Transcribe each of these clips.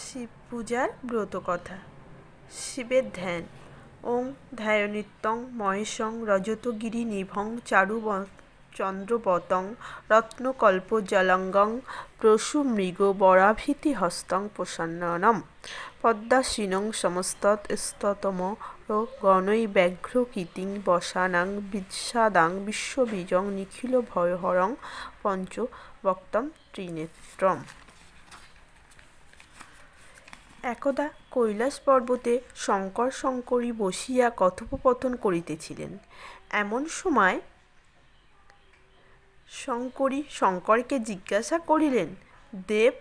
শিব পূজার ব্রত কথা শিবের ধ্যান। ওং ধ্যায়নিত্যং মহেশং রজতগিরি নিভং চারু চন্দ্রবতং রত্নকল্পজলঙ্গং প্রসুমৃগ বরাভীতি হস্তং প্রসন্ননম। পদ্মাসীনং সমস্তত স্ততম গণৈ ব্যাঘ্র কীতিং বসানাং বিস্বাদাং বিশ্ববীজং নিখিল ভয়হরং পঞ্চ বক্তম ত্রিনেত্রম। একদা কৈলাস পর্বতে শঙ্কর শঙ্করী বসিয়া কথোপকথন করিতেছিলেন। এমন সময় শঙ্করী শঙ্করকে জিজ্ঞাসা করিলেন, দেব,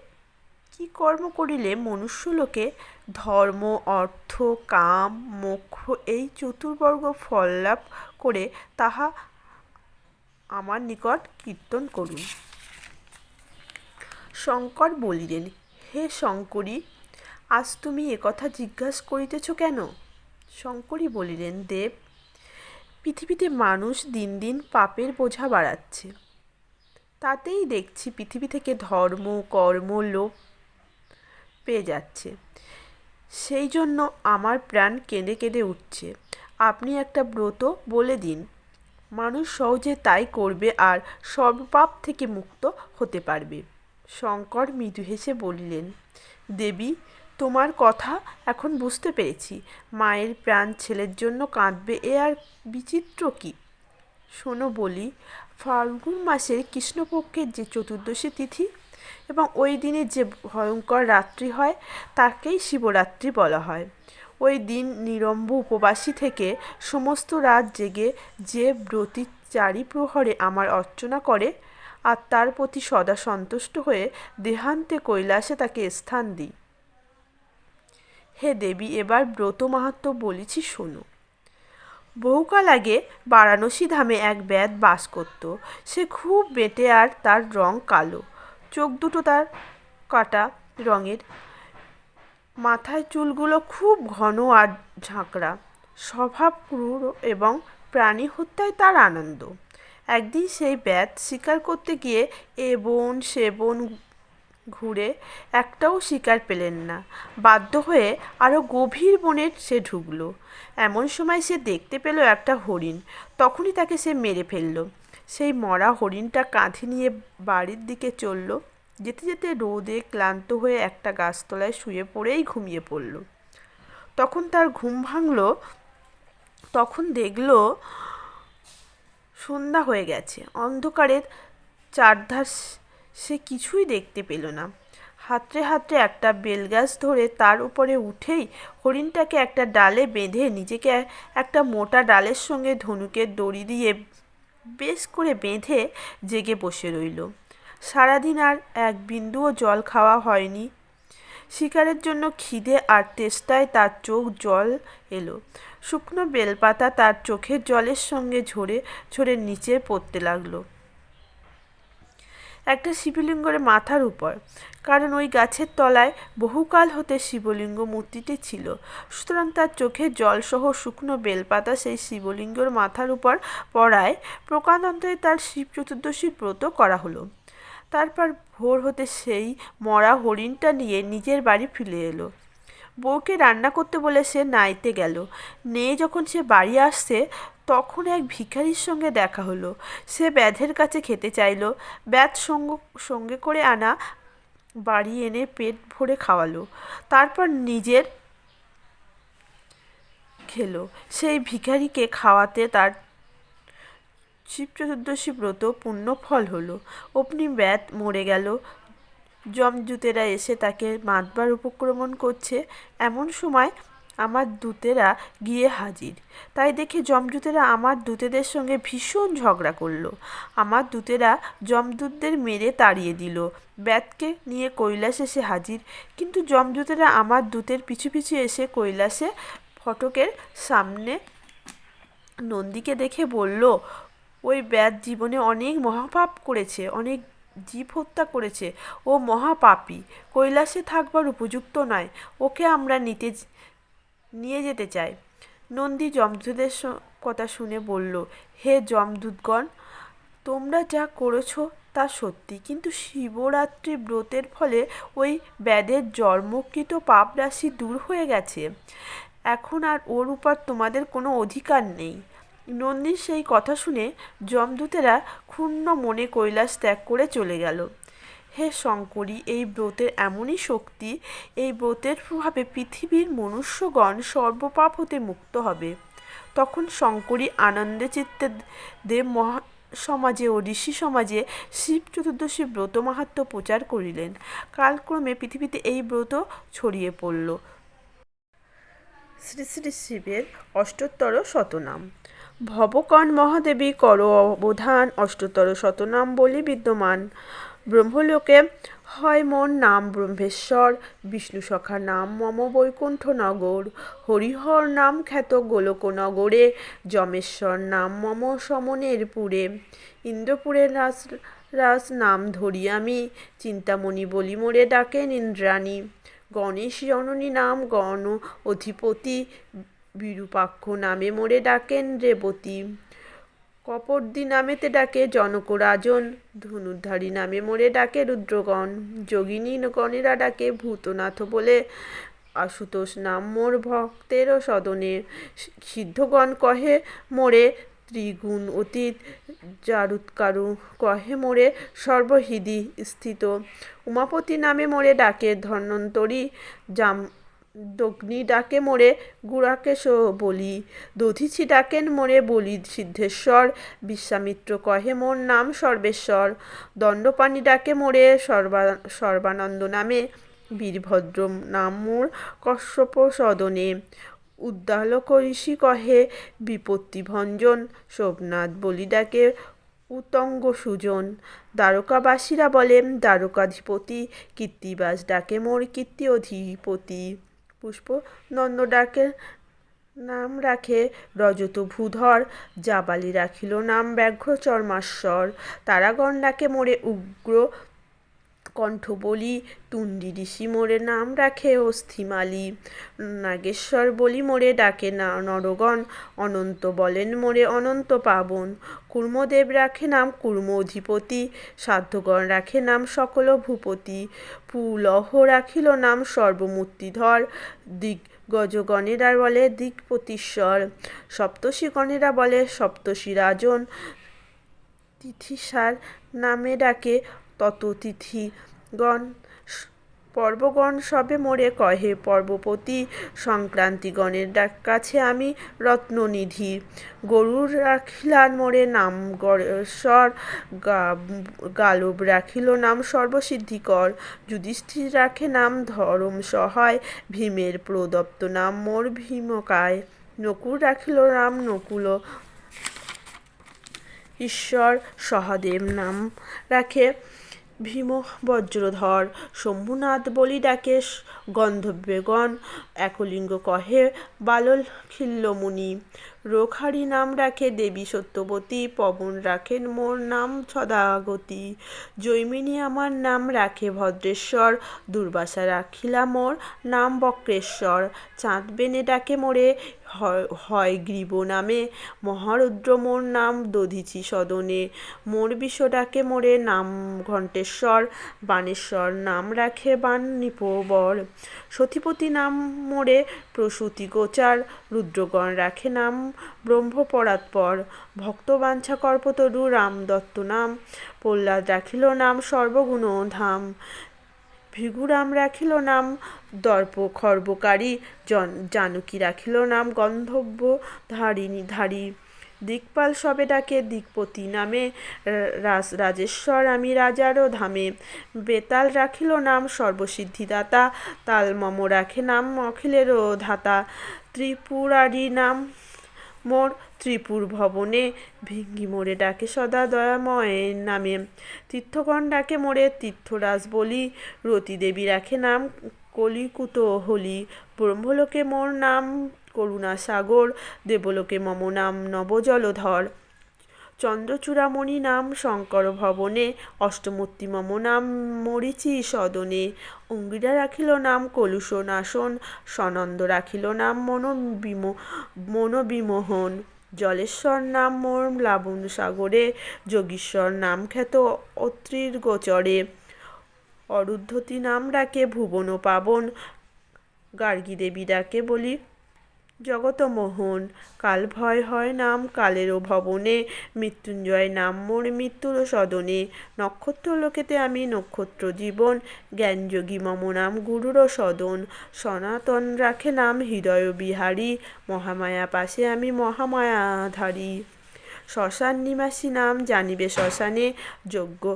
কি কর্ম করিলে মনুষ্যলোকে ধর্ম, অর্থ, কাম, মোক্ষ এই চতুর্বর্গ ফল লাভ করে তাহা আমার নিকট কীর্তন করুন? শঙ্কর বলিলেন, হে শঙ্করী আজ তুমি একথা জিজ্ঞাসা করিতেছ কেন? শঙ্করী বলিলেন, দেব, পৃথিবীতে মানুষ দিন দিন পাপের বোঝা বাড়াচ্ছে। তাতেই দেখছি পৃথিবী থেকে ধর্ম, কর্ম লোপ পেয়ে যাচ্ছে। সেই জন্য আমার প্রাণ কেঁদে কেঁদে উঠছে। আপনি একটা ব্রত বলে দিন। মানুষ সহজে তাই করবে আর সর্বপাপ থেকে মুক্ত হতে পারবে। শঙ্কর মৃদু হেসে বলিলেন, দেবী তোমার কথা এখন বুঝতে পেরেছি। মায়ের প্রাণ ছেলের জন্য কাঁদবে এ আর বিচিত্র কি? শোনো বলি, ফাল্গুন মাসের কৃষ্ণপক্ষের যে চতুর্দশী তিথি এবং ওই দিনে যে ভয়ঙ্কর রাত্রি হয়, তাকেই শিবরাত্রি বলা হয়। ওই দিন নিরম্ব উপবাসী থেকে সমস্ত রাত জেগে যে ব্রতী চারি প্রহরে আমার অর্চনা করে, আর তার প্রতি সদা সন্তুষ্ট হয়ে দেহান্তে কৈলাসে তাকে স্থান দিই। হে দেবী, এবার ব্রত মাহাত্ম বলেছি, শোনো। বহুকাল আগে বারাণসী ধামে এক ব্যাদ বাস করত। সে খুব বেটে আর তার রং কালো। চোখ দুটো তার কাটা রঙের। মাথায় চুলগুলো খুব ঘন আর ঝাঁকড়া। স্বভাব ক্রূর এবং প্রাণী হত্যায় তার আনন্দ। একদিন সেই ব্যাত শিকার করতে গিয়ে এ বন, সে বন ঘুরে একটাও শিকার পেলেন না। বাধ্য হয়ে আরও গভীর বনে সে ঢুকলো। এমন সময় সে দেখতে পেল একটা হরিণ। তখনই তাকে সে মেরে ফেলল। সেই মরা হরিণটা কাঁধে নিয়ে বাড়ির দিকে চলল। যেতে যেতে রোদে ক্লান্ত হয়ে একটা গাছতলায় শুয়ে পড়েই ঘুমিয়ে পড়ল। তখন তার ঘুম ভাঙল। তখন দেখল সন্ধ্যা হয়ে গেছে। অন্ধকারের চারধার সে কিছুই দেখতে পেল না। হাতড়ে হাতড়ে একটা বেলগাছ ধরে তার উপরে উঠেই হরিণটাকে একটা ডালে বেঁধে নিজেকে একটা মোটা ডালের সঙ্গে ধনুকের দড়ি দিয়ে বেশ করে বেঁধে জেগে বসে রইল। সারাদিন আর এক বিন্দুও জল খাওয়া হয়নি। শিকারের জন্য খিদে আর তেষ্টায় তার চোখ জল এলো। শুকনো বেলপাতা তার চোখের জলের সঙ্গে ঝরে ঝরে নিচে পড়তে লাগল। একটা শিবলিঙ্গের মাথার উপর। কারণ ওই গাছের তলায় বহুকাল হতে শিবলিঙ্গ মূর্তিটি ছিল। সুতরাং তার চোখে জলসহ শুকনো বেলপাতা সেই শিবলিঙ্গের মাথার উপর পড়ায় প্রকারান্তরে তার শিব চতুর্দশীর ব্রত করা হলো। তারপর ভোর হতে সেই মরা হরিণটা নিয়ে নিজের বাড়ি ফিরে এলো। বউকে রান্না করতে বলে সে নাইতে গেল। নেয়ে যখন সে বাড়ি আসছে তখন এক ভিখারির সঙ্গে দেখা হলো। সে ব্যাধের কাছে খেতে চাইল। ব্যাধ সঙ্গ করে আনা বাড়ি এনে পেট ভরে খাওয়ালো। তারপর নিজের খেলো। সেই ভিখারিকে খাওয়াতে তার শিব চতুর্দশী ব্রত পুণ্য ফল হলো। অপনি ব্যাত মরে গেল। জমজুতেরা এসে তাকে মাতবার উপক্রমণ করছে। এমন সময় আমার দূতেরা গিয়ে হাজির। তাই দেখে যমদূতেরা আমার দূতেদের সঙ্গে ভীষণ ঝগড়া করল। আমার দূতেরা যমদূতদের মেরে তাড়িয়ে দিল। ব্যাতকে নিয়ে কৈলাস এসে হাজির। কিন্তু যমদূতেরা আমার দূতের পিছু পিছু এসে কৈলাসে ফটকের সামনে নন্দীকে দেখে বলল, ওই ব্যাত জীবনে অনেক মহাপাপ করেছে, অনেক জীব হত্যা করেছে। ও মহাপাপী। কৈলাসে থাকবার উপযুক্ত নয়। ওকে আমরা নিতে নিয়ে যেতে চায়। নন্দী যমদূতের কথা শুনে বলল, হে যমদূতগণ, তোমরা যা করেছ তা সত্যি। কিন্তু শিবরাত্রি ব্রতের ফলে ওই ব্যাধের জন্মকৃত পাপ রাশি দূর হয়ে গেছে। এখন আর ওর উপর তোমাদের কোনো অধিকার নেই। নন্দীর সেই কথা শুনে যমদূতেরা ক্ষুণ্ণ মনে কৈলাস ত্যাগ করে চলে গেল। হে শঙ্করী, এই ব্রতের এমনই শক্তি, এই ব্রতের প্রভাবে পৃথিবীর মনুষ্যগণ সর্বপাপ হতে মুক্ত হবে। তখন শঙ্করী আনন্দে চিত্তে দেব মহা সমাজে ও ঋষি সমাজে শিব চতুর্দশী ব্রত মাহাত্ম প্রচার করিলেন। কালক্রমে পৃথিবীতে এই ব্রত ছড়িয়ে পড়ল। শ্রী শ্রী শিবের অষ্টোত্তর শতনাম। ভবকণ মহাদেবী কর অবধান, অষ্টোত্তর শতনাম বলি বিদ্যমান। ব্রহ্মলোকে হয় মন নাম ব্রহ্মেশ্বর, বিষ্ণু সখা নাম মম বৈকুণ্ঠ নগর, হরিহর নাম খ্যাত গোলকনগরে যমেশ্বর নাম মম সমনের পুরে ইন্দ্রপুরের রাস রাস নাম ধরি আমি, চিন্তামণি বলি মোরে ডাকেন ইন্দ্রাণী গণেশ জননী নাম গণ অধিপতি, বিরূপাক্ষ নামে মোরে ডাকেন রেবতী। কপর্দি নামেতে ডাকে জনকরাজন, ধনুর্ধারী নামে মোরে ডাকে রুদ্রগণ, যোগিনী গণেরা ডাকে ভূতনাথ বলে আশুতোষ নাম মোর ভক্তেরও সদনে। সিদ্ধগণ কহে মোরে ত্রিগুণ অতীত, জারুৎকারু কহে মোরে সর্বহৃদি স্থিত। উমাপতি নামে মোরে ডাকে ধন্বন্তরী, জাম দগ্নি ডাকে মোরে গুড়াকেশ বলি। দধিছি ডাকেন মোরে বলি সিদ্ধেশ্বর। বিশ্বামিত্র কহে মোর নাম সর্বেশ্বর। দণ্ডপাণি ডাকে মোরে সর্বা, সর্বানন্দ নামে। বীরভদ্র নাম মোর কশ্যপ সদনে। উদ্দালক ঋষি কহে বিপত্তি ভঞ্জন সোমনাথ বলি ডাকে, উতঙ্গ সুজন। দ্বারকাবাসীরা বলেন, দ্বারকাধিপতি। কীর্তিবাস ডাকে মোর কীর্তি অধিপতি। পুষ্প নন্দ ডাকে নাম রাখে রজত ভূধর জাবালি রাখিল নাম ব্যাঘ্র চর্মাশ্বর। তারাগণ ডাকে মোরে উগ্র কণ্ঠ বলি, তুন্ডি ঋষি মোরে নাম রাখে অস্থিমালি নাগেশ্বর বলি মোরে ডাকে না নরগণ, অনন্ত বলেন মোরে অনন্ত পাবন। কুর্মদেব রাখে নাম কুর্ম অধিপতি সাধ্যগণ রাখে নাম সকল ভূপতি। পুলহ রাখিল নাম সর্বমূর্তিধর দিক গজগণেরা বলে দিকপতিশ্বর সপ্তর্ষিগণেরা বলে সপ্তর্ষি রাজন তিথিসার নামে ডাকে তত তিথিগণ পর্বগণ সবে মোরে কহে, পর্বপতি সংক্রান্তিগণের ডাক, কাছে আমি রত্ননিধি। গরুর রাখিলার মোরে নাম গড়েশ্বর গালব রাখিল নাম সর্বসিদ্ধিকর। যুধিষ্ঠির রাখে নাম ধরম সহায়, ভীমের প্রদত্ত নাম মোর ভীমকায়। নকুল রাখিল নাম নকুল, ঈশ্বর সহদেব নাম রাখে। ভীম বজ্রধর, শম্ভুনাথ বলি ডাকে গন্ধব্যগণ, একলিঙ্গ কহে বালল খিল্লমুনি। রোখারি নাম রাখে দেবী সত্যবতী, পবন রাখেন মোর নাম সদাগতি। জৈমিনী আমার নাম রাখে ভদ্রেশ্বর, দুর্বাসা রাখিলা মোর নাম বক্রেশ্বর। চাঁদ বেনে ডাকে মোরে হয় গ্রীব নামে। মহারুদ্র মোর নাম দধিচি সদনে। মোর বিষ ডাকে মোরে নাম ঘণ্টেশ্বর, বানেশ্বর নাম রাখে বান নিপবর। সতীপতি নাম মোরে প্রসূতি গোচার, রুদ্রগণ রাখে নাম ব্রহ্মপরাৎপর। ভক্তবাঞ্ছা কল্পতরু রাম দত্ত নাম, প্রহ্লাদ রাখিল নাম সর্বগুণ ধাম ভিগুরাম রাখিল নাম দর্প খর্বকারী জন জানকী রাখিল নাম গন্ধব্য ধারিণী ধারী দিকপাল সবে ডাকে দিকপতি নামে রাজ, রাজেশ্বর আমি রাজারও ধামে। বেতাল রাখিল নাম সর্বসিদ্ধিদাতা তাল মম রাখে নাম অখিলেরও ধাতা। ত্রিপুরারি নাম মোর ত্রিপুর ভবনে ভিঙ্গি মোড়ে ডাকে সদা দয়াময়ের নামে। তীর্থগণ ডাকে মোড়ে তীর্থরাজ বলি রতিদেবী রাখে নাম কলিকুত হলি। ব্রহ্মলোকে মোর নাম করুণা সাগর, দেবলোকে মম নাম নবজলধর। চন্দ্রচূড়ামণি নাম শঙ্কর ভবনে অষ্টমূর্তি মম নাম মরিচি সদনে। অঙ্গিরা রাখিল নাম কলুষ নাশন সনন্দ রাখিল নাম মনোবিম, মনোবিমোহন। জলেশ্বর নাম মোর লাবণ সাগরে যোগীশ্বর নাম খ্যাত অত্রির গোচরে অরুদ্ধতী নাম ডাকে ভুবন পাবন গার্গী দেবী ডাকে বলি জগতমোহন, কাল ভয় হয় নাম কালেরও ভবনে, মৃত্যুঞ্জয় নাম মোর মৃত্যুর সদনে। নক্ষত্র লোকেতে আমি নক্ষত্র জীবন, জ্ঞানযোগী মম নাম গুরুর সদন। সনাতন রাখে নাম হৃদয় বিহারী, মহামায়া পাশে আমি মহামায়াধারী। শ্মশান নিবাসী নাম জানিবে শ্মশানে যজ্ঞ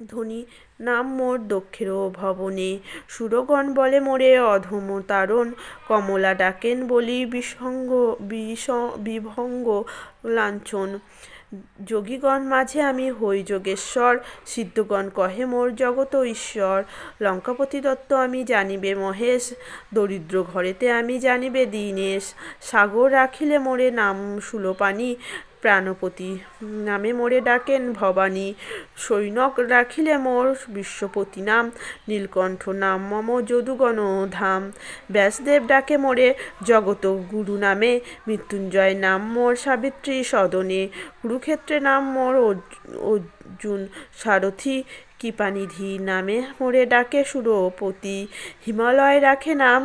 ধ্বনি নাম মোর দক্ষের ভবনে। সুরগণ বলে মোরে অধম তারণ। কমলা ডাকেন বলি বিসঙ্গ বিষ, বিভঙ্গ লাঞ্ছন। যোগীগণ মাঝে আমি হই যোগেশ্বর। সিদ্ধগণ কহে মোর জগত ঈশ্বর। লঙ্কাপতি দত্ত আমি জানিবে মহেশ। দরিদ্র ঘরেতে আমি জানিবে দীনেশ। সাগর রাখিলে মোরে নাম সুলোপানি। প্রাণপতি। নামে মোরে ডাকেন ভবানী। সৈনক রাখিলে মোর বিশ্বপতি নাম। নীলকণ্ঠ নাম মম যদুগণ ধাম। ব্যাসদেব ডাকে মোরে জগত গুরু নামে। মৃত্যুঞ্জয় নাম মোর সাবিত্রী সদনে। কুরুক্ষেত্রে নাম মোর অর্জুন। সারথি কৃপানিধি নামে মোড়ে ডাকে সুরপতি হিমালয় রাখে নাম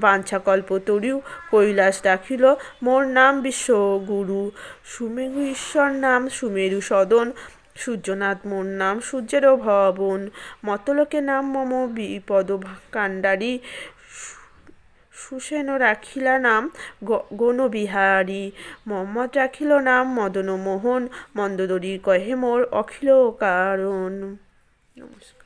বাঞ্ছাকল্পতরু কৈলাস ডাকিল, মোর নাম বিশ্বগুরু। সুমেরু ঈশ্বর নাম সুমেরু সদন। সূর্যনাথ মোর নাম সূর্যেরও ভবন। মতলোকে নাম মম বিপদ কাণ্ডারী সুসেন রাখিলা নাম গণবিহারী। মোহাম্মদ রাখিল নাম মদন মোহন মন্দোদরী কহে মোর অখিল কারণ। নমস্কার।